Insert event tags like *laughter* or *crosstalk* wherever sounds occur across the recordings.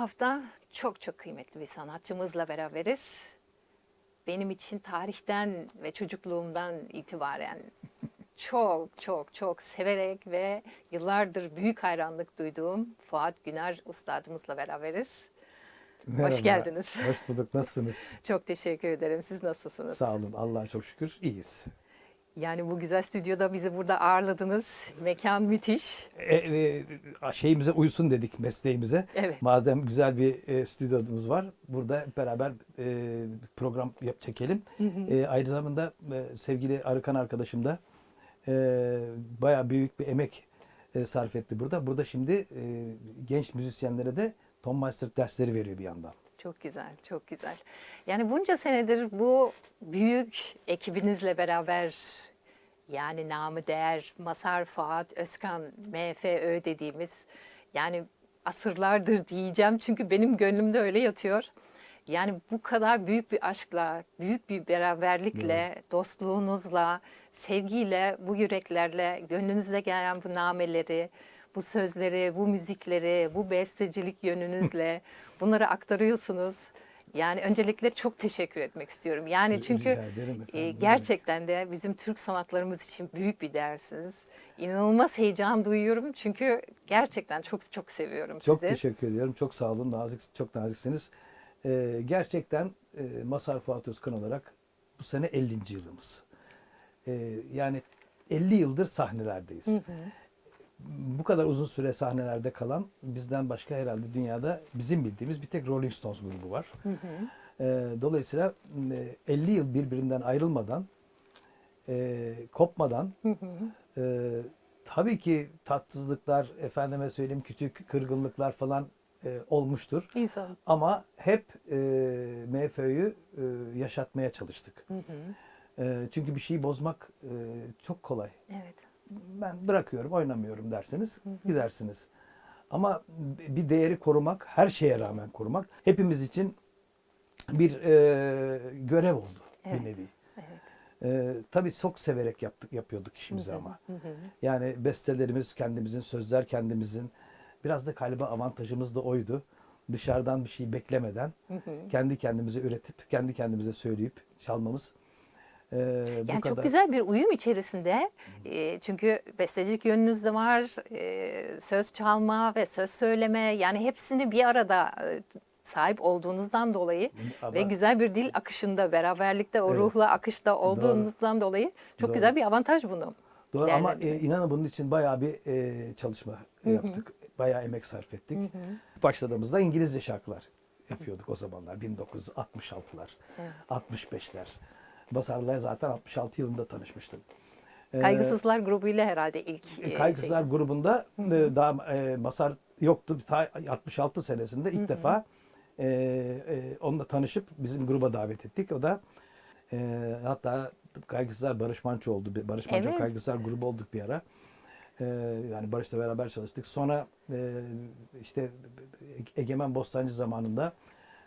hafta çok çok kıymetli bir sanatçımızla beraberiz. Benim için tarihten ve çocukluğumdan itibaren çok çok çok severek ve yıllardır büyük hayranlık duyduğum Fuat Güner ustadımızla beraberiz. Merhaba. geldiniz. Hoş bulduk. Nasılsınız? Çok teşekkür ederim. Siz nasılsınız? Sağ olun. Allah'a çok şükür iyiyiz. Yani bu güzel stüdyoda bizi burada ağırladınız. Mekan müthiş. E, e, şeyimize uysun dedik mesleğimize. Evet. Madem güzel bir e, stüdyomuz var. Burada beraber e, program yap, çekelim. E, aynı zamanda e, sevgili Arıkan arkadaşım da e, bayağı büyük bir emek e, sarf etti burada. Burada şimdi e, genç müzisyenlere de Tom Meister dersleri veriyor bir yandan. Çok güzel, çok güzel. Yani bunca senedir bu büyük ekibinizle beraber yani namı değer Masar Fuat Özkan MFÖ dediğimiz yani asırlardır diyeceğim çünkü benim gönlümde öyle yatıyor. Yani bu kadar büyük bir aşkla, büyük bir beraberlikle, dostluğunuzla, sevgiyle, bu yüreklerle, gönlünüze gelen bu nameleri, bu sözleri, bu müzikleri, bu bestecilik yönünüzle *laughs* bunları aktarıyorsunuz. Yani öncelikle çok teşekkür etmek istiyorum. Yani çünkü efendim, e, gerçekten de bizim Türk sanatlarımız için büyük bir dersiniz. İnanılmaz heyecan duyuyorum çünkü gerçekten çok çok seviyorum Çok sizi. teşekkür ediyorum. Çok sağ olun. Nazik, çok naziksiniz. Ee, gerçekten e, Masar Fuat Özkan olarak bu sene 50. yılımız. Ee, yani 50 yıldır sahnelerdeyiz. Bu kadar uzun süre sahnelerde kalan bizden başka herhalde dünyada bizim bildiğimiz bir tek Rolling Stones grubu var. Ee, dolayısıyla e, 50 yıl birbirinden ayrılmadan, e, kopmadan, e, tabii ki tatsızlıklar, efendime söyleyeyim küçük kırgınlıklar falan e, olmuştur. İnsan. Ama hep e, MFÖ'yü e, yaşatmaya çalıştık. E, çünkü bir şeyi bozmak e, çok kolay. Evet. Ben bırakıyorum, oynamıyorum derseniz gidersiniz. Ama bir değeri korumak, her şeye rağmen korumak hepimiz için bir e, görev oldu Evet. bir nevi. Evet. E, tabii çok severek yaptık yapıyorduk işimizi ama. Yani bestelerimiz kendimizin, sözler kendimizin. Biraz da galiba avantajımız da oydu. Dışarıdan bir şey beklemeden kendi kendimize üretip, kendi kendimize söyleyip çalmamız. E, bu Yani kadar. çok güzel bir uyum içerisinde. E, çünkü bestecilik yönünüz de var. e, söz çalma ve söz söyleme yani hepsini bir arada e, sahip olduğunuzdan dolayı Ama- ve güzel bir dil akışında, beraberlikte, o Evet. ruhla akışta olduğunuzdan dolayı çok Doğru. güzel bir avantaj bunu. Doğru ama e, inanın bunun için bayağı bir e, çalışma yaptık. Bayağı emek sarf ettik. Başladığımızda İngilizce şarkılar yapıyorduk o zamanlar. 1966'lar, Evet. 65'ler. Basar'la zaten 66 yılında tanışmıştım. E, Kaygısızlar grubuyla herhalde ilk e, e, Kaygısızlar şey. grubunda e, daha e, Masar yoktu. Ta 66 senesinde ilk defa e, e, onunla tanışıp bizim gruba davet ettik. O da e, hatta Kaygısızlar Barış Manço oldu. Barış Manço Evet. Kaygısızlar grubu olduk bir ara. E, yani Barış'la beraber çalıştık. Sonra e, işte Egemen Bostancı zamanında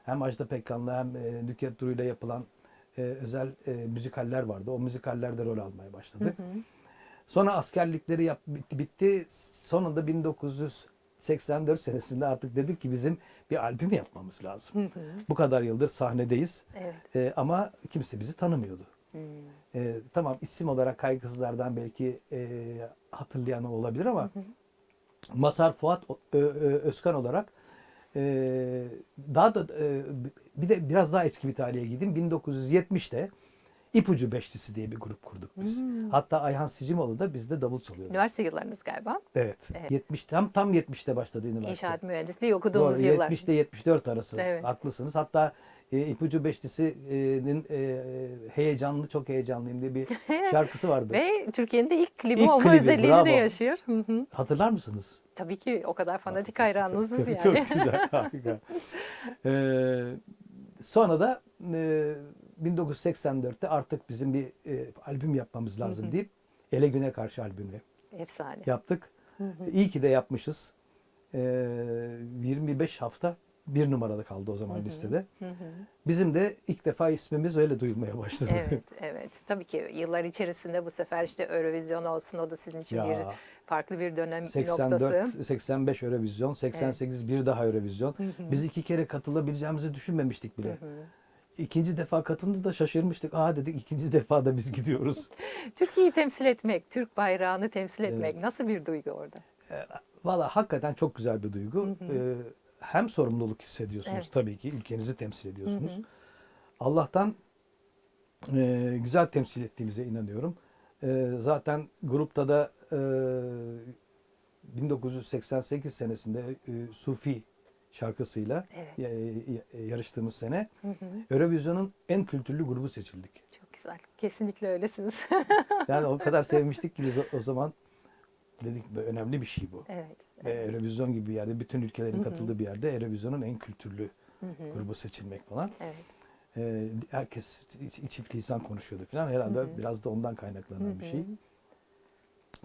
hem Ajda Pekkan'la hem e, Nükhet Duru'yla yapılan e, özel e, müzikaller vardı. O müzikallerde rol almaya başladık. Sonra askerlikleri yap, bitti, bitti. Sonunda 1984 senesinde artık dedik ki bizim bir albüm yapmamız lazım. Bu kadar yıldır sahnedeyiz. Evet. E, ama kimse bizi tanımıyordu. Hmm. E, tamam isim olarak Kaygısızlardan belki e, hatırlayan olabilir ama Masar Fuat Özkan olarak e, daha da e, bir de biraz daha eski bir tarihe gideyim. 1970'te İpucu Beşlisi diye bir grup kurduk biz. Hatta Ayhan Sicimoğlu da bizde davul çalıyordu. Üniversite yıllarınız galiba. Evet. Evet. 70 tam tam 70'te başladı üniversite. İnşaat mühendisliği okuduğunuz Doğru, yıllar. 70 ile 74 arası. Evet. Haklısınız. Hatta e, İpucu Beşlisi'nin e, heyecanlı çok heyecanlıyım diye bir *laughs* şarkısı vardı. Ve Türkiye'nin de ilk klibi İlk olma klibi, özelliğini bravo. de yaşıyor. Hatırlar mısınız? Tabii ki o kadar fanatik hayranınızız çok, yani. Çok güzel, *laughs* harika. Ee, sonra da e, 1984'te artık bizim bir e, albüm yapmamız lazım deyip Ele Güne Karşı albümü Efsane. yaptık. İyi ki de yapmışız. Ee, 25 hafta bir numaralı kaldı o zaman listede. Bizim de ilk defa ismimiz öyle duyulmaya başladı. Evet, evet. Tabii ki yıllar içerisinde bu sefer işte Eurovision olsun o da sizin için Ya. bir farklı bir dönem 84, noktası. 85 Eurovision, 88 bir daha Eurovision. Biz iki kere katılabileceğimizi düşünmemiştik bile. İkinci defa katıldı da şaşırmıştık. Aa dedik ikinci defa da biz gidiyoruz. *laughs* Türkiye'yi temsil etmek, Türk bayrağını temsil Evet. etmek nasıl bir duygu orada? Valla hakikaten çok güzel bir duygu. Ee, hem sorumluluk hissediyorsunuz Evet. tabii ki. Ülkenizi temsil ediyorsunuz. Allah'tan e, güzel temsil ettiğimize inanıyorum. E, zaten grupta da e, 1988 senesinde e, Sufi şarkısıyla Evet. ya- yarıştığımız sene Eurovision'un en kültürlü grubu seçildik. Çok güzel. Kesinlikle öylesiniz. Yani o kadar *laughs* sevmiştik ki biz o, o zaman dedik "Böyle önemli bir şey bu. evet. E, Eurovision gibi bir yerde, bütün ülkelerin katıldığı bir yerde Eurovision'un en kültürlü grubu seçilmek falan. Evet. E, herkes çi- çift lisan konuşuyordu falan. Herhalde biraz da ondan kaynaklanan bir şey.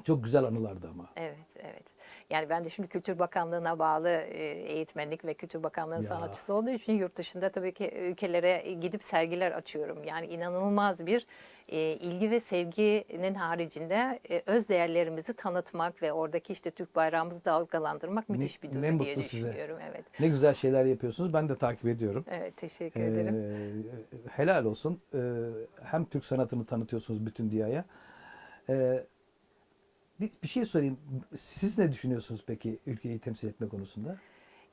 Çok güzel anılardı ama. Evet, evet. Yani ben de şimdi Kültür Bakanlığı'na bağlı e, eğitmenlik ve Kültür Bakanlığı Ya. sanatçısı olduğu için yurt dışında tabii ki ülkelere gidip sergiler açıyorum. Yani inanılmaz bir e, ilgi ve sevginin haricinde e, öz değerlerimizi tanıtmak ve oradaki işte Türk bayrağımızı dalgalandırmak müthiş bir duygu diye mutlu size. düşünüyorum. Evet. Ne güzel şeyler yapıyorsunuz. Ben de takip ediyorum. Evet, teşekkür E, ederim. helal olsun. E, hem Türk sanatını tanıtıyorsunuz bütün dünyaya. E, bir, bir şey sorayım. Siz ne düşünüyorsunuz peki ülkeyi temsil etme konusunda?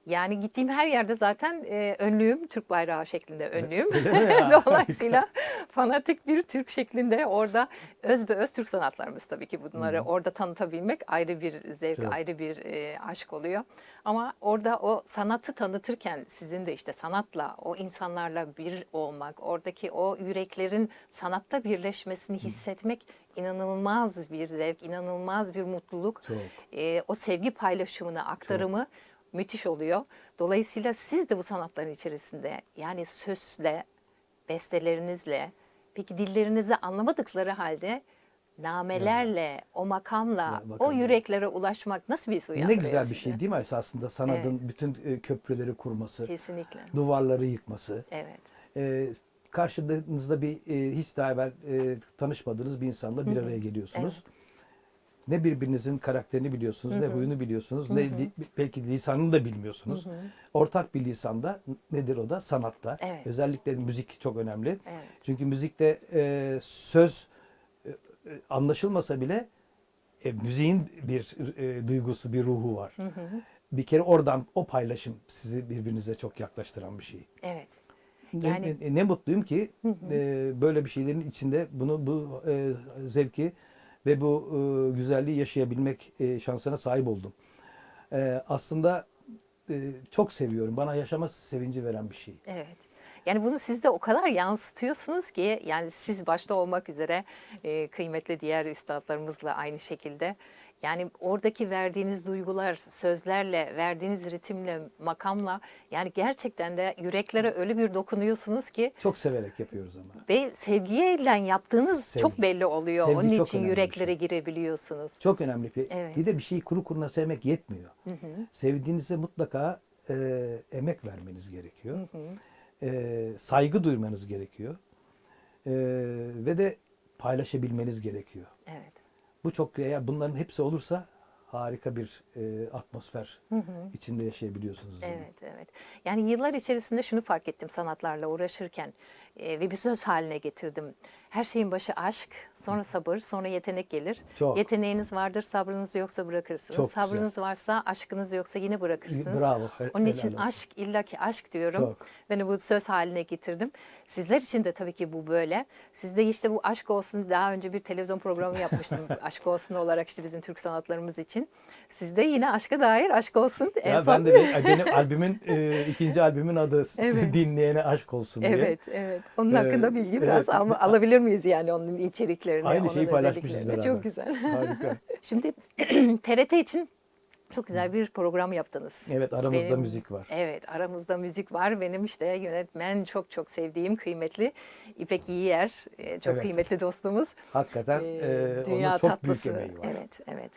Yani gittiğim her yerde zaten e, önlüğüm Türk bayrağı şeklinde önlüğüm. *laughs* Dolayısıyla fanatik bir Türk şeklinde orada öz be öz Türk sanatlarımız tabii ki bunları orada tanıtabilmek ayrı bir zevk, Çok. ayrı bir e, aşk oluyor. Ama orada o sanatı tanıtırken sizin de işte sanatla, o insanlarla bir olmak, oradaki o yüreklerin sanatta birleşmesini hissetmek inanılmaz bir zevk, inanılmaz bir mutluluk Çok. e, o sevgi paylaşımını, aktarımı müthiş oluyor. Dolayısıyla siz de bu sanatların içerisinde yani sözle, bestelerinizle, peki dillerinizi anlamadıkları halde namelerle, o makamla, Ya, o makamla. yüreklere ulaşmak nasıl bir his Ne uyandırıyor güzel bir şey değil mi esasında sanatın bütün e, köprüleri kurması, Kesinlikle. duvarları yıkması. Evet. E, karşınızda bir e, hiç daha evvel e, tanışmadığınız bir insanla bir araya geliyorsunuz. Ne birbirinizin karakterini biliyorsunuz, ne huyunu biliyorsunuz, ne li- belki lisanını da bilmiyorsunuz. Ortak bir lisanda nedir o da? Sanatta. Evet. Özellikle müzik çok önemli. Evet. Çünkü müzikte e, söz e, e, anlaşılmasa bile e, müziğin bir e, duygusu, bir ruhu var. Bir kere oradan o paylaşım sizi birbirinize çok yaklaştıran bir şey. Evet. Ne- Yani- ne, ne mutluyum ki e, böyle bir şeylerin içinde bunu bu e, zevki ve bu e, güzelliği yaşayabilmek e, şansına sahip oldum. E, aslında e, çok seviyorum. Bana yaşama sevinci veren bir şey. Evet. Yani bunu siz de o kadar yansıtıyorsunuz ki yani siz başta olmak üzere e, kıymetli diğer üstadlarımızla aynı şekilde yani oradaki verdiğiniz duygular sözlerle, verdiğiniz ritimle, makamla yani gerçekten de yüreklere öyle bir dokunuyorsunuz ki Çok severek yapıyoruz ama. ve sevgiyle yaptığınız Sevgi. çok belli oluyor. Sevgi Onun çok için önemli yüreklere şey. girebiliyorsunuz. Çok önemli bir. Evet. Bir de bir şeyi kuru kuruna sevmek yetmiyor. Sevdiğinize mutlaka e, emek vermeniz gerekiyor. E, saygı duymanız gerekiyor. E, ve de paylaşabilmeniz gerekiyor. Evet. Bu çok ya bunların hepsi olursa harika bir e, atmosfer içinde yaşayabiliyorsunuz. o zaman. Evet, evet. Yani yıllar içerisinde şunu fark ettim sanatlarla uğraşırken e, ve bir söz haline getirdim. Her şeyin başı aşk, sonra sabır, sonra yetenek gelir. Çok. Yeteneğiniz vardır, sabrınız yoksa bırakırsınız. Çok güzel. Sabrınız varsa aşkınız yoksa yine bırakırsınız. Bravo. Onun için olsun. aşk illaki aşk diyorum. Çok. Ben bu söz haline getirdim. Sizler için de tabii ki bu böyle. Sizde işte bu aşk olsun daha önce bir televizyon programı yapmıştım. *laughs* aşk olsun olarak işte bizim Türk sanatlarımız için. Sizde yine aşka dair aşk olsun. En Ya son- ben de bir- benim *laughs* albümün e, ikinci albümün adı Evet. *laughs* dinleyene aşk olsun diye. Evet, evet. Onun Ee, hakkında bilgi biraz evet. alabilir miyiz yani onun içeriklerini, Aynı şeyi paylaşmışız beraber. Çok güzel. Harika. *laughs* Şimdi *clears throat* TRT için çok güzel bir program yaptınız. Evet aramızda Benim- müzik var. Evet, aramızda müzik var. Benim işte yönetmen çok çok sevdiğim, kıymetli İpek İyiyer, e, çok Evet. kıymetli dostumuz. Hakikaten Ee, dünya onun çok tatlısı. büyük emeği var. Evet, evet.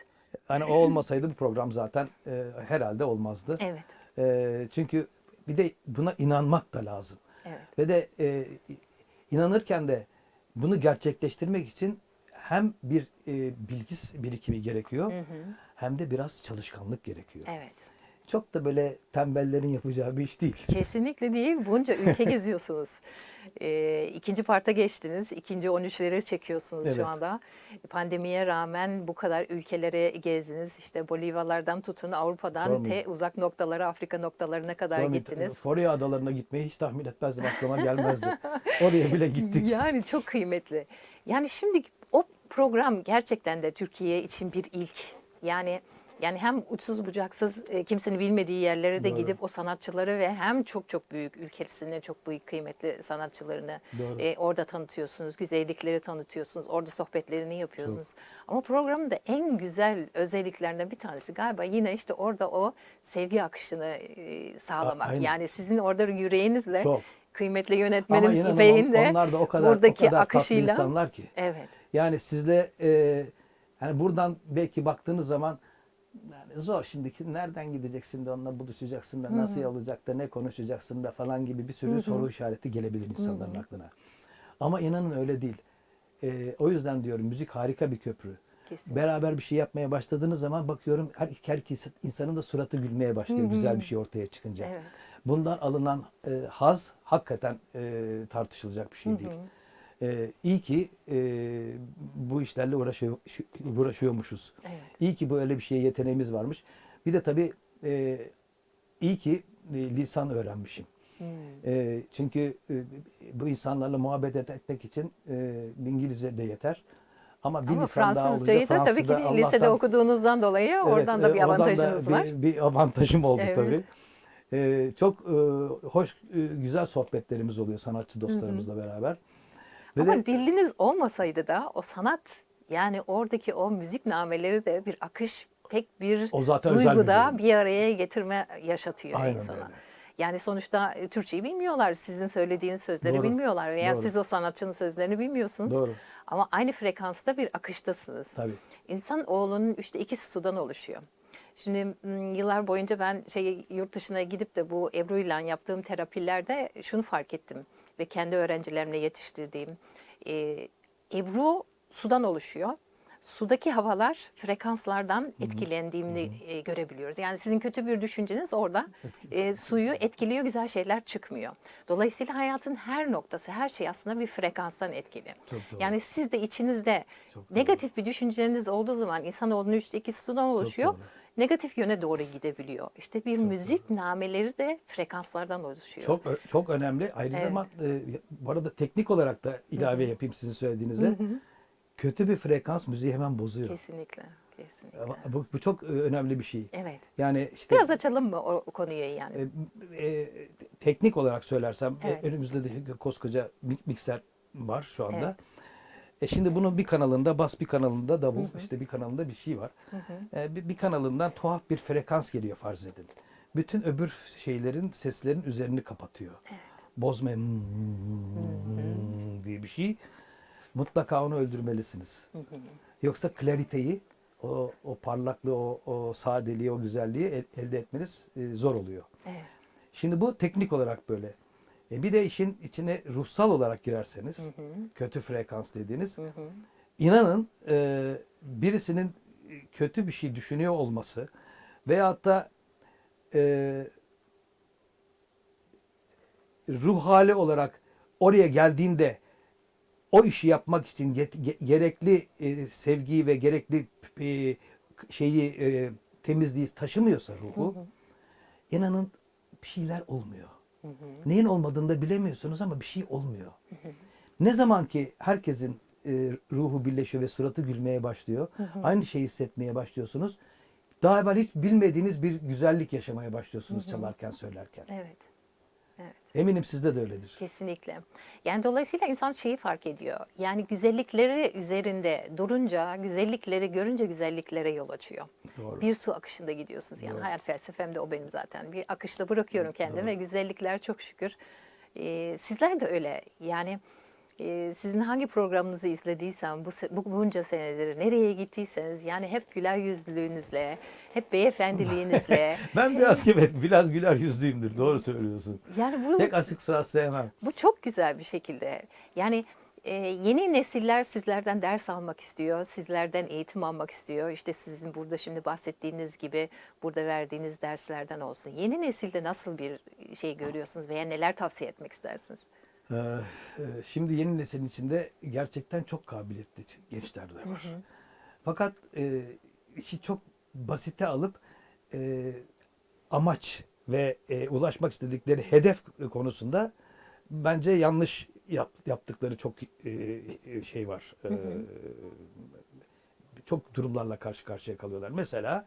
Hani o olmasaydı bu program zaten e, herhalde olmazdı. Evet. E, çünkü bir de buna inanmak da lazım. Evet. Ve de e, inanırken de bunu gerçekleştirmek için hem bir e, bilgi birikimi gerekiyor hem de biraz çalışkanlık gerekiyor. Evet. Çok da böyle tembellerin yapacağı bir iş değil. Kesinlikle değil. Bunca ülke *laughs* geziyorsunuz. Ee, ikinci parta geçtiniz. İkinci 13'leri çekiyorsunuz Evet. şu anda. Pandemiye rağmen bu kadar ülkelere gezdiniz. İşte Bolivarlardan tutun Avrupa'dan Sormayın. te uzak noktalara, Afrika noktalarına kadar Sonra gittiniz. Foria adalarına gitmeyi hiç tahmin etmezdim. Aklıma gelmezdi. Oraya bile *laughs* gittik. Yani çok kıymetli. Yani şimdi o program gerçekten de Türkiye için bir ilk. Yani yani hem uçsuz bucaksız e, kimsenin bilmediği yerlere de Doğru. gidip o sanatçıları ve hem çok çok büyük ülkesinin çok büyük kıymetli sanatçılarını Doğru. e, orada tanıtıyorsunuz. Güzellikleri tanıtıyorsunuz. Orada sohbetlerini yapıyorsunuz. Ama programın da en güzel özelliklerinden bir tanesi galiba yine işte orada o sevgi akışını e, sağlamak. aynen. yani sizin orada yüreğinizle Çok. kıymetli yönetmenimiz on- de onlar da o kadar, o buradaki kadar tatlı akışıyla insanlar ki. evet Yani sizle e, hani buradan belki baktığınız zaman yani zor şimdiki nereden gideceksin de onunla buluşacaksın da nasıl olacak da ne konuşacaksın da falan gibi bir sürü soru işareti gelebilir insanların aklına. Ama inanın öyle değil. E, o yüzden diyorum müzik harika bir köprü. kesin. Beraber bir şey yapmaya başladığınız zaman bakıyorum her, her insanın da suratı gülmeye başlıyor güzel bir şey ortaya çıkınca. Evet. Bundan alınan e, haz hakikaten e, tartışılacak bir şey değil. E, iyi ki e, bu işlerle uğraşıyor, şu- uğraşıyormuşuz. Evet. İyi ki böyle bir şeye yeteneğimiz varmış. Bir de tabii e, iyi ki e, lisan öğrenmişim. Hmm. E, çünkü e, bu insanlarla muhabbet etmek için e, İngilizce de yeter. Ama bir Ama lisan daha olunca Fransızcayı da tabii ki Fransızca lisede Allah'tan- okuduğunuzdan dolayı oradan Evet, da bir oradan avantajınız da var. Bir, bir avantajım oldu Evet. tabii. Çok e, hoş, e, güzel sohbetlerimiz oluyor sanatçı dostlarımızla beraber. Ve Ama de diliniz olmasaydı da o sanat yani oradaki o müzik nameleri de bir akış tek bir O zaten bir duyguda bölüm. bir araya getirme yaşatıyor Aynen insana. öyle. Yani sonuçta e, Türkçeyi bilmiyorlar. Sizin söylediğiniz sözleri Doğru. bilmiyorlar veya Doğru. siz o sanatçının sözlerini bilmiyorsunuz. Doğru. Ama aynı frekansta bir akıştasınız. tabii. İnsan oğlunun üçte ikisi sudan oluşuyor. Şimdi yıllar boyunca ben şey yurt dışına gidip de bu Ebru ile yaptığım terapilerde şunu fark ettim ve kendi öğrencilerimle yetiştirdiğim e, Ebru sudan oluşuyor. Sudaki havalar frekanslardan etkilendiğini e, görebiliyoruz. Yani sizin kötü bir düşünceniz orada e, suyu etkiliyor, güzel şeyler çıkmıyor. Dolayısıyla hayatın her noktası, her şey aslında bir frekanstan etkili. Yani siz de içinizde Çok negatif bir düşünceleriniz olduğu zaman insanoğlunun üçte ikisi sudan oluşuyor. Doğru. Negatif yöne doğru gidebiliyor. İşte bir müzik nameleri de frekanslardan oluşuyor. Çok çok önemli. Aynı Evet. zamanda e, bu arada teknik olarak da ilave yapayım sizin söylediğinize. Kötü bir frekans müziği hemen bozuyor. Kesinlikle. Kesinlikle. Bu, bu çok e, önemli bir şey. Evet. Yani işte Biraz açalım mı o, o konuyu yani? e, e, teknik olarak söylersem e, Evet. önümüzde de koskoca mik- mikser var şu anda. Evet. E şimdi bunun bir kanalında bas bir kanalında davul işte bir kanalında bir şey var. E, bir, bir kanalından tuhaf bir frekans geliyor farz edin. Bütün öbür şeylerin seslerin üzerini kapatıyor. Bozma hmm diye bir şey. Mutlaka onu öldürmelisiniz. Yoksa clariteyi o, o parlaklığı, o, o sadeliği, o güzelliği el- elde etmeniz e, zor oluyor. Evet. Şimdi bu teknik olarak böyle. E bir de işin içine ruhsal olarak girerseniz, kötü frekans dediğiniz, inanın e, birisinin e, kötü bir şey düşünüyor olması veyahut da e, ruh hali olarak oraya geldiğinde o işi yapmak için gerekli e, sevgiyi ve gerekli e, şeyi e, temizliği taşımıyorsa ruhu inanın bir şeyler olmuyor. Neyin olmadığını da bilemiyorsunuz ama bir şey olmuyor. Ne zaman ki herkesin e, ruhu birleşiyor ve suratı gülmeye başlıyor, aynı şeyi hissetmeye başlıyorsunuz. Daha evvel hiç bilmediğiniz bir güzellik yaşamaya başlıyorsunuz çalarken, söylerken. Evet. Evet. Eminim sizde de öyledir. Kesinlikle. Yani dolayısıyla insan şeyi fark ediyor. Yani güzellikleri üzerinde durunca, güzellikleri görünce güzelliklere yol açıyor. Doğru. Bir su akışında gidiyorsunuz. Yani Doğru. hayat felsefem de o benim zaten. Bir akışta bırakıyorum kendimi ve güzellikler çok şükür. Ee, sizler de öyle. Yani e, sizin hangi programınızı izlediysem bu, bu bunca senedir nereye gittiyseniz yani hep güler yüzlülüğünüzle, hep beyefendiliğinizle *laughs* Ben biraz evet biraz güler yüzlüyümdür. Doğru söylüyorsun. yani bu Tek asık surat sevmem. bu çok güzel bir şekilde. Yani e, yeni nesiller sizlerden ders almak istiyor, sizlerden eğitim almak istiyor. İşte sizin burada şimdi bahsettiğiniz gibi burada verdiğiniz derslerden olsun. Yeni nesilde nasıl bir şey görüyorsunuz veya neler tavsiye etmek istersiniz? Ee, e, Şimdi yeni neslin içinde gerçekten çok kabiliyetli gençler de var. Fakat e, işi çok basite alıp e, amaç ve e, ulaşmak istedikleri hedef konusunda bence yanlış yap, yaptıkları çok e, şey var. E, çok durumlarla karşı karşıya kalıyorlar. Mesela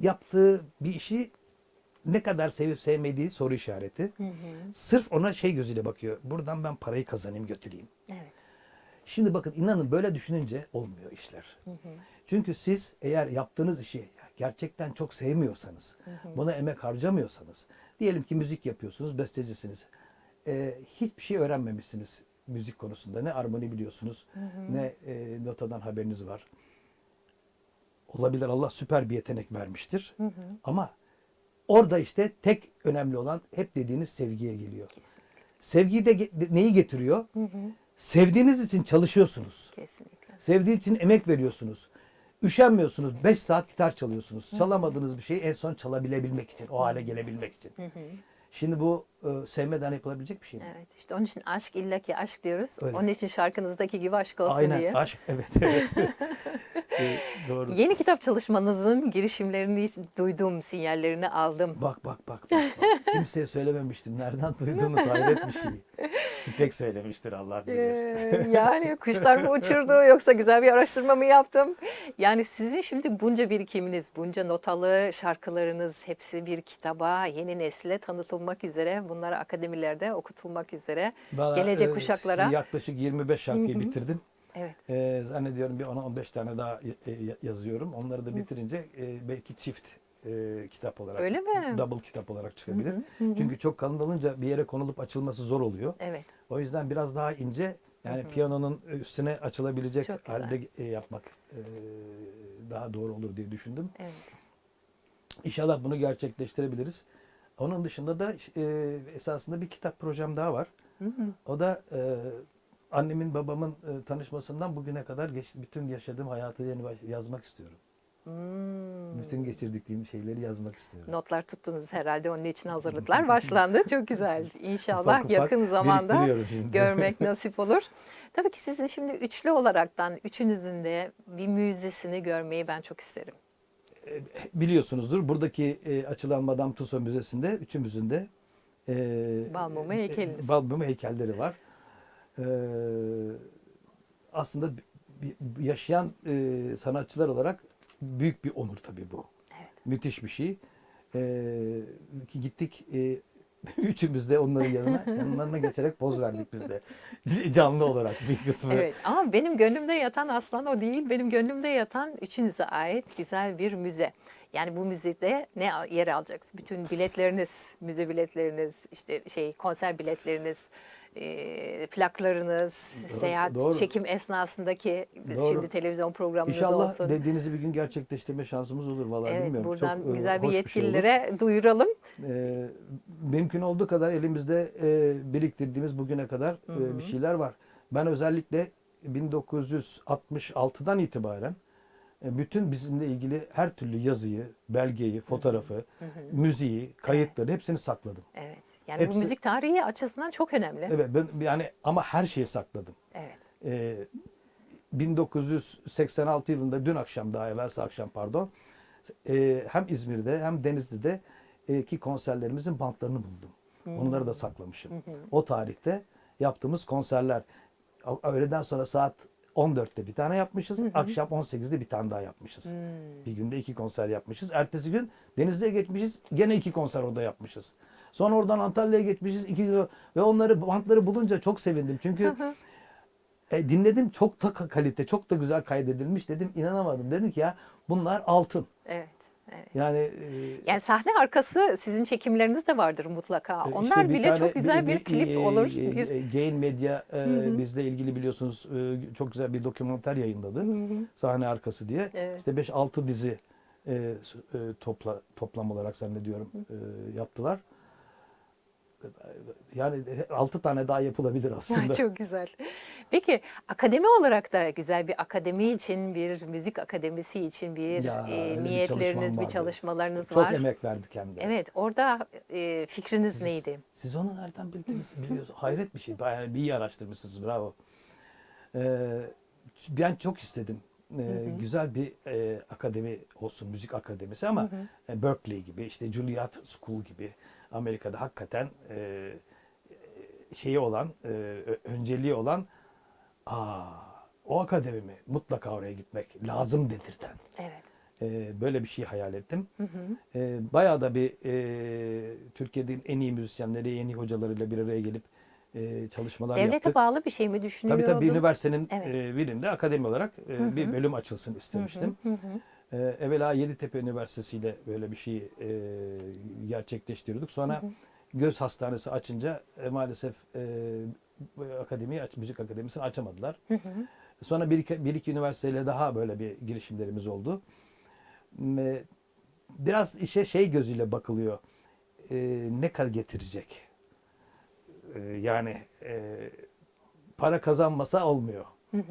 yaptığı bir işi ne kadar sevip sevmediği soru işareti. Sırf ona şey gözüyle bakıyor. Buradan ben parayı kazanayım götüreyim. Evet. Şimdi bakın inanın böyle düşününce olmuyor işler. Çünkü siz eğer yaptığınız işi gerçekten çok sevmiyorsanız, buna emek harcamıyorsanız, diyelim ki müzik yapıyorsunuz, bestecisiniz. Ee, hiçbir şey öğrenmemişsiniz müzik konusunda. Ne armoni biliyorsunuz, ne e, notadan haberiniz var. Olabilir Allah süper bir yetenek vermiştir. Ama orada işte tek önemli olan hep dediğiniz sevgiye geliyor. Sevgiyi de ge- neyi getiriyor? Sevdiğiniz için çalışıyorsunuz. Kesinlikle. Sevdiği için emek veriyorsunuz. Üşenmiyorsunuz. 5 saat gitar çalıyorsunuz. Çalamadığınız bir şeyi en son çalabilebilmek için, o hale gelebilmek için. Şimdi bu e, sevmeden yapılabilecek bir şey mi? Evet işte onun için aşk illaki aşk diyoruz. Öyle. Onun için şarkınızdaki gibi aşk olsun Aynen diye. aşk evet evet. *laughs* E, doğru. Yeni kitap çalışmanızın girişimlerini duydum, sinyallerini aldım. Bak bak bak bak. bak. Kimseye söylememiştim. Nereden duydunuz? Hayret bir şey. İpek söylemiştir Allah bilir. Ee, yani kuşlar mı uçurdu yoksa güzel bir araştırma mı yaptım? Yani sizin şimdi bunca birikiminiz, bunca notalı şarkılarınız hepsi bir kitaba yeni nesile tanıtılmak üzere, bunlar akademilerde okutulmak üzere, Vallahi, gelecek e, kuşaklara. yaklaşık 25 şarkıyı bitirdim. Evet. Ee, zannediyorum bir 10-15 tane daha e, e, yazıyorum. Onları da bitirince e, belki çift e, kitap olarak, Öyle mi? double kitap olarak çıkabilir. Çünkü çok kalın olunca bir yere konulup açılması zor oluyor. Evet. O yüzden biraz daha ince, yani piyanonun üstüne açılabilecek halde e, yapmak e, daha doğru olur diye düşündüm. Evet. İnşallah bunu gerçekleştirebiliriz. Onun dışında da e, esasında bir kitap projem daha var. O da e, annemin babamın e, tanışmasından bugüne kadar geçti, bütün yaşadığım hayatı yeni baş- yazmak istiyorum. Hmm. Bütün geçirdiklerim şeyleri yazmak istiyorum. Notlar tuttunuz herhalde onun için hazırlıklar *laughs* başlandı. Çok güzel. *laughs* İnşallah Ufak ufak yakın zamanda görmek *laughs* nasip olur. Tabii ki sizin şimdi üçlü olaraktan üçünüzün de bir müzesini görmeyi ben çok isterim. Biliyorsunuzdur buradaki e, açılan Madame Tussauds Müzesi'nde üçümüzün de e, Balmumu e. Balmumu heykelleri var. E, aslında yaşayan e, sanatçılar olarak büyük bir onur tabii bu. Evet. Müthiş bir şey. E, ki gittik e, *laughs* üçümüz de onların yanına yanlarına geçerek poz verdik biz de. Canlı olarak bir kısmı. Evet ama benim gönlümde yatan aslan o değil. Benim gönlümde yatan üçünüze ait güzel bir müze. Yani bu müzede ne yer alacak? Bütün biletleriniz, müze biletleriniz, işte şey konser biletleriniz, e, plaklarınız, Doğru, seyahat, doğru. çekim esnasındaki Doğru. şimdi televizyon programımız İnşallah olsun. dediğinizi bir gün gerçekleştirme şansımız olur vallahi Evet, bilmiyorum. buradan Çok, e, güzel bir hoş şey olur. yetkililere duyuralım. e, mümkün olduğu kadar elimizde e, biriktirdiğimiz bugüne kadar e, bir şeyler var. Ben özellikle 1966'dan itibaren e, bütün bizimle ilgili her türlü yazıyı, belgeyi, fotoğrafı, müziği, kayıtları hepsini sakladım. Evet. Yani Hepsi- bu müzik tarihi açısından çok önemli. Evet ben yani ama her şeyi sakladım. Evet. E, 1986 yılında dün akşam daha evvelsi akşam pardon e, hem İzmir'de hem Denizli'de e, ki konserlerimizin bantlarını buldum. Onları da saklamışım. O tarihte yaptığımız konserler öğleden sonra saat 14'te bir tane yapmışız. Akşam 18'de bir tane daha yapmışız. Bir günde iki konser yapmışız. Ertesi gün Denizli'ye geçmişiz. Gene iki konser orada yapmışız. Sonra oradan Antalya'ya geçmişiz. iki gün ve onları bantları bulunca çok sevindim. Çünkü e, dinledim çok da kalite, çok da güzel kaydedilmiş dedim. inanamadım. Dedim ki ya bunlar altın. Evet. evet. Yani e, Yani sahne arkası sizin çekimleriniz de vardır mutlaka. e, Onlar işte bir bile tane- çok güzel bir, klip e, olur. Bir... e, Gain Medya e, hı. bizle ilgili biliyorsunuz e, çok güzel bir dokümanter yayınladı. Sahne arkası diye. Evet. İşte 5-6 dizi e, e, topla toplam olarak zannediyorum e, yaptılar. Yani 6 tane daha yapılabilir aslında. Çok güzel. Peki akademi olarak da güzel bir akademi için, bir müzik akademisi için bir Ya, e, bir niyetleriniz, bir vardı. çalışmalarınız Çok var. emek verdik hem de. Evet, orada e, fikriniz Siz- neydi? Siz onu nereden bildiniz? Biliyorsunuz. *laughs* Hayret bir şey. Yani bir iyi araştırmışsınız. Bravo. Ee, ben çok istedim. Ee, Güzel bir e, akademi olsun, müzik akademisi ama e, Berkeley gibi, işte Juilliard School gibi Amerika'da hakikaten e, şeyi olan, e, önceliği olan aa, o akademi mi? Mutlaka oraya gitmek lazım dedirten. Evet. Ee, böyle bir şey hayal ettim. Ee, bayağı da bir e, Türkiye'nin en iyi müzisyenleri, en iyi hocalarıyla bir araya gelip e, çalışmalar Devlete yaptık. bağlı bir şey mi Tabii düşünüyordun? tabii üniversitenin Evet. e, birinde akademi olarak e, bir bölüm açılsın istemiştim. E, evvela Yeditepe Üniversitesi ile böyle bir şey e, gerçekleştiriyorduk. Sonra göz hastanesi açınca e, maalesef e, akademiyi müzik akademisini açamadılar. Sonra bir iki, bir iki üniversiteyle daha böyle bir girişimlerimiz oldu. E, Biraz işe şey gözüyle bakılıyor. E, ne kadar getirecek? E, yani e, para kazanmasa olmuyor.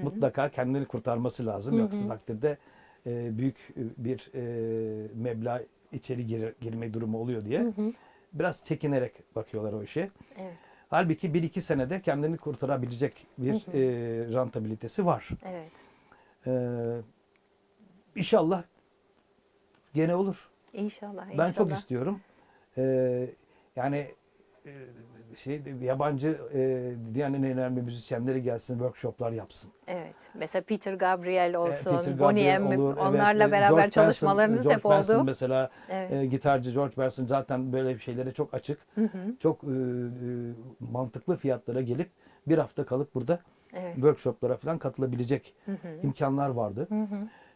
Mutlaka kendini kurtarması lazım. Yoksa takdirde e, büyük bir e, meblağ içeri gir- girme durumu oluyor diye biraz çekinerek bakıyorlar o işe. Evet, Halbuki bir iki senede kendini kurtarabilecek bir e, rentabilitesi var. evet. E, inşallah gene olur. İnşallah, inşallah. Ben çok istiyorum. E, yani e, şey yabancı e, dünyanın en önemli müzisyenleri gelsin, workshoplar yapsın. Evet. Mesela Peter Gabriel E, olsun, Peter Bonnie M, olur, evet, onlarla e, beraber George Benson, çalışmalarınız George hep Benson oldu. mesela Evet. e, gitarcı George Benson zaten böyle şeylere çok açık. Çok e, e, mantıklı fiyatlara gelip bir hafta kalıp burada Evet. workshoplara falan katılabilecek imkanlar vardı.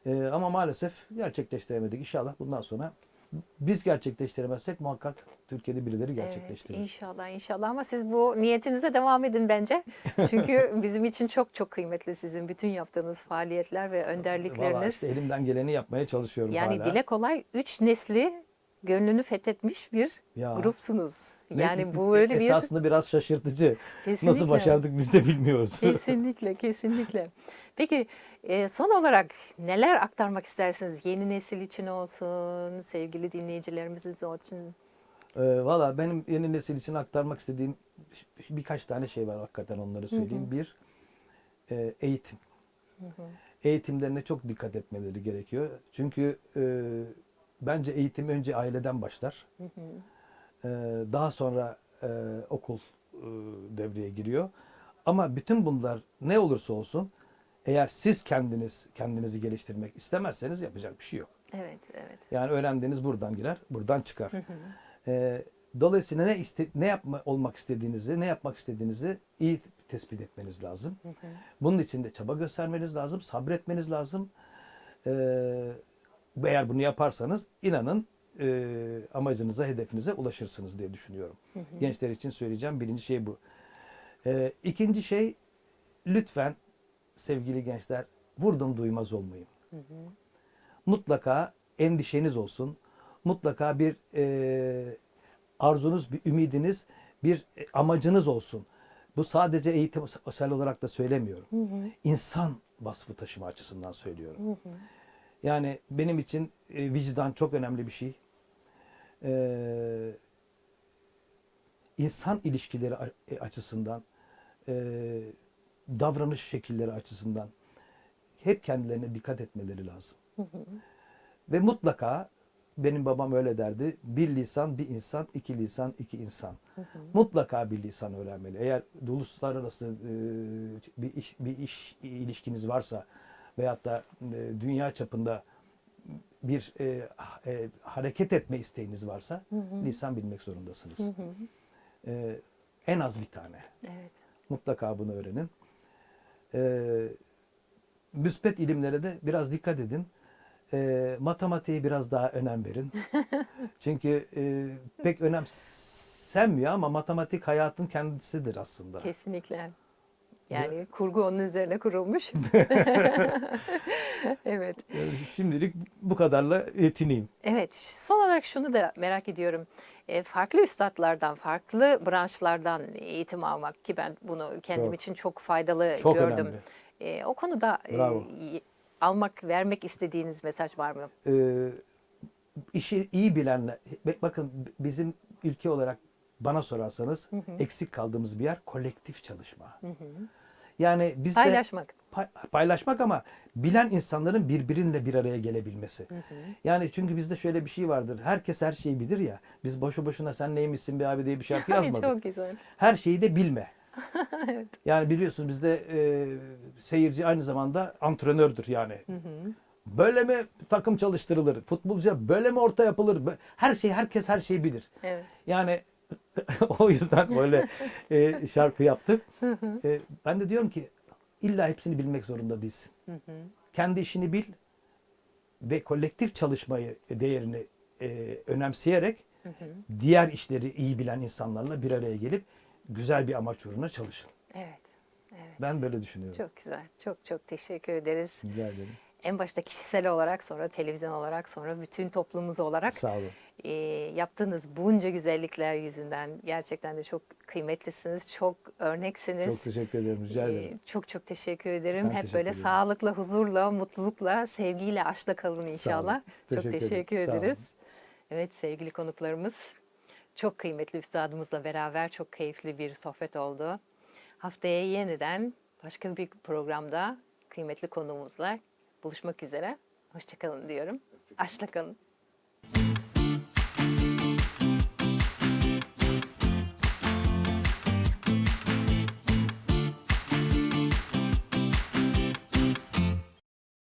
E, ama maalesef gerçekleştiremedik. İnşallah bundan sonra biz gerçekleştiremezsek muhakkak Türkiye'de birileri gerçekleştirir. Evet, inşallah inşallah ama siz bu niyetinize devam edin bence. *laughs* Çünkü bizim için çok çok kıymetli sizin bütün yaptığınız faaliyetler ve Valla önderlikleriniz. işte elimden geleni yapmaya çalışıyorum yani hala. dile kolay üç nesli gönlünü fethetmiş bir Ya. grupsunuz. Yani bu *laughs* öyle bir Esasında biraz şaşırtıcı. Kesinlikle. Nasıl başardık biz de bilmiyoruz. *laughs* Kesinlikle, kesinlikle. Peki e, son olarak neler aktarmak istersiniz? Yeni nesil için olsun, sevgili dinleyicilerimiz için. Ee, Valla benim yeni nesil için aktarmak istediğim birkaç tane şey var hakikaten onları söyleyeyim. Bir, e, eğitim. Eğitimlerine çok dikkat etmeleri gerekiyor. Çünkü e, bence eğitim önce aileden başlar. E, daha sonra e, okul e, devreye giriyor. Ama bütün bunlar ne olursa olsun eğer siz kendiniz kendinizi geliştirmek istemezseniz yapacak bir şey yok. Evet, evet. Yani öğrendiğiniz buradan girer, buradan çıkar. Ee, dolayısıyla ne iste, ne yapma olmak istediğinizi, ne yapmak istediğinizi iyi tespit etmeniz lazım. Bunun için de çaba göstermeniz lazım, sabretmeniz lazım. Ee, eğer bunu yaparsanız inanın e, amacınıza, hedefinize ulaşırsınız diye düşünüyorum. Gençler için söyleyeceğim birinci şey bu. Ee, ikinci şey lütfen sevgili gençler vurdum duymaz olmayın mutlaka endişeniz olsun. Mutlaka bir e, arzunuz, bir ümidiniz, bir e, amacınız olsun. Bu sadece eğitimsel olarak da söylemiyorum. İnsan vasfı taşıma açısından söylüyorum. Yani benim için e, vicdan çok önemli bir şey. E, insan ilişkileri e, açısından, e, davranış şekilleri açısından hep kendilerine dikkat etmeleri lazım. Ve mutlaka benim babam öyle derdi. Bir lisan bir insan, iki lisan iki insan. Mutlaka bir lisan öğrenmeli. Eğer uluslararası e, bir iş bir iş ilişkiniz varsa veyahut da e, dünya çapında bir e, e, hareket etme isteğiniz varsa lisan bilmek zorundasınız. E, en az bir tane. Evet. Mutlaka bunu öğrenin. Ee, müspet ilimlere de biraz dikkat edin. E, matematiğe biraz daha önem verin. *laughs* Çünkü e, pek önemsenmiyor ama matematik hayatın kendisidir aslında. Kesinlikle. Yani kurgu onun üzerine kurulmuş. *laughs* *laughs* evet. E, Şimdilik bu kadarla yetineyim. Evet, son olarak şunu da merak ediyorum. E, farklı üstadlardan, farklı branşlardan eğitim almak ki ben bunu kendim Çok. için çok faydalı Çok gördüm. önemli. E, o konuda e, Bravo. y- almak, vermek istediğiniz mesaj var mı? e, işi iyi bilenler, bak- bakın bizim ülke olarak bana sorarsanız eksik kaldığımız bir yer kolektif çalışma. Yani bizde Paylaşmak. pay- paylaşmak ama bilen insanların birbiriyle bir araya gelebilmesi. Yani çünkü bizde şöyle bir şey vardır. Herkes her şeyi bilir ya. Biz boşu boşuna sen neymişsin be abi diye bir şarkı *laughs* yazmadık. Çok güzel. Her şeyi de bilme. *laughs* Yani biliyorsunuz bizde e, seyirci aynı zamanda antrenördür yani. Böyle mi takım çalıştırılır? Futbolcuya böyle mi orta yapılır? Her şey herkes her şeyi bilir. Evet. Yani *laughs* o yüzden böyle e, şarkı yaptık. E, ben de diyorum ki illa hepsini bilmek zorunda değilsin. Kendi işini bil ve kolektif çalışmayı değerini e, önemseyerek diğer işleri iyi bilen insanlarla bir araya gelip güzel bir amaç uğruna çalışın. Evet. Evet. Ben böyle düşünüyorum. Çok güzel. Çok çok teşekkür ederiz. Rica ederim. En başta kişisel olarak, sonra televizyon olarak, sonra bütün toplumumuz olarak Sağ olun. E, yaptığınız bunca güzellikler yüzünden gerçekten de çok kıymetlisiniz, çok örneksiniz. Çok teşekkür ederim. Rica Ee, ederim. Çok çok teşekkür ederim. Ben Hep teşekkür böyle ederim. sağlıkla, huzurla, mutlulukla, sevgiyle, aşkla kalın inşallah. Çok Teşekkür ederim. teşekkür Sağ olun. ederiz. Evet sevgili konuklarımız, çok kıymetli üstadımızla beraber çok keyifli bir sohbet oldu. Haftaya yeniden başka bir programda kıymetli konuğumuzla buluşmak üzere. Hoşçakalın diyorum. Aşkla kalın.